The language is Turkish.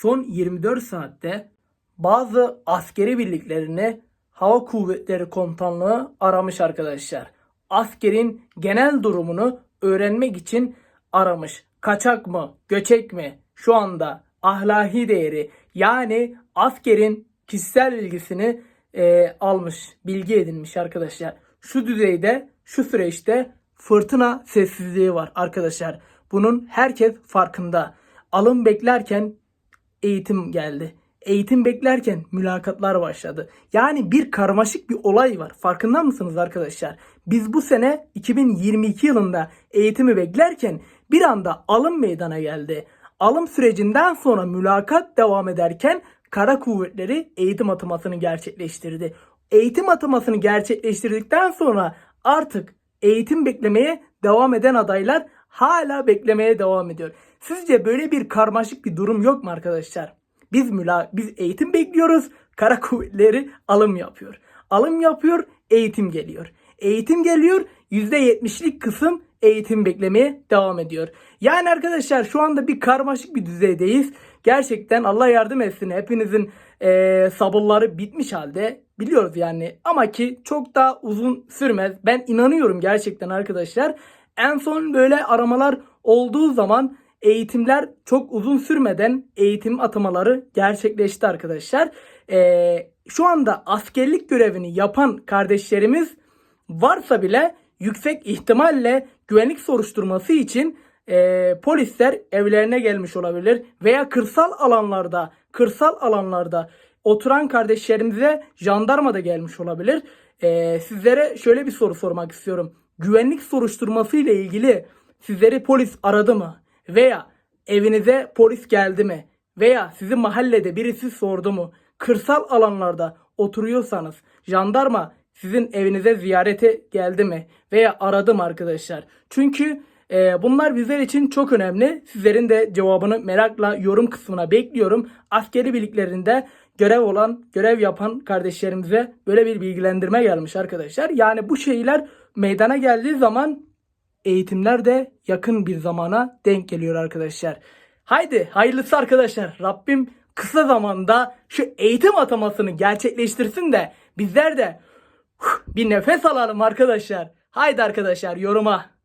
son 24 saatte bazı askeri birliklerini Hava Kuvvetleri Komutanlığı aramış arkadaşlar. Askerin genel durumunu öğrenmek için aramış. Kaçak mı, göçek mi? Şu anda ahlaki değeri yani askerin kişisel bilgisini e, almış, bilgi edinmiş arkadaşlar. Şu düzeyde, şu süreçte fırtına sessizliği var arkadaşlar. Bunun herkes farkında. Alım beklerken eğitim geldi. Eğitim beklerken mülakatlar başladı. Yani bir karmaşık bir olay var. Farkında mısınız arkadaşlar? Biz bu sene 2022 yılında eğitimi beklerken bir anda alım meydana geldi. Alım sürecinden sonra mülakat devam ederken Kara Kuvvetleri eğitim atamasını gerçekleştirdi. Eğitim atamasını gerçekleştirdikten sonra artık eğitim beklemeye devam eden adaylar hala beklemeye devam ediyor. Sizce böyle bir karmaşık bir durum yok mu arkadaşlar? Biz müla biz eğitim bekliyoruz. Kara kuvvetleri alım yapıyor. Alım yapıyor, eğitim geliyor. Eğitim geliyor, %70'lik kısım eğitim beklemeye devam ediyor. Yani arkadaşlar şu anda bir karmaşık bir düzeydeyiz. Gerçekten Allah yardım etsin. Hepinizin eee sabırları bitmiş halde. Biliyoruz yani ama ki çok daha uzun sürmez. Ben inanıyorum gerçekten arkadaşlar. En son böyle aramalar olduğu zaman eğitimler çok uzun sürmeden eğitim atamaları gerçekleşti arkadaşlar. Ee, şu anda askerlik görevini yapan kardeşlerimiz varsa bile yüksek ihtimalle güvenlik soruşturması için e, polisler evlerine gelmiş olabilir veya kırsal alanlarda kırsal alanlarda oturan kardeşlerimize jandarma da gelmiş olabilir. Ee, sizlere şöyle bir soru sormak istiyorum. Güvenlik soruşturması ile ilgili sizleri polis aradı mı? Veya evinize polis geldi mi? Veya sizin mahallede birisi sordu mu? Kırsal alanlarda oturuyorsanız jandarma sizin evinize ziyarete geldi mi? Veya aradı mı arkadaşlar? Çünkü e, bunlar bizler için çok önemli. Sizlerin de cevabını merakla yorum kısmına bekliyorum. Askeri birliklerinde görev olan, görev yapan kardeşlerimize böyle bir bilgilendirme gelmiş arkadaşlar. Yani bu şeyler meydana geldiği zaman eğitimler de yakın bir zamana denk geliyor arkadaşlar. Haydi hayırlısı arkadaşlar. Rabbim kısa zamanda şu eğitim atamasını gerçekleştirsin de bizler de bir nefes alalım arkadaşlar. Haydi arkadaşlar yoruma.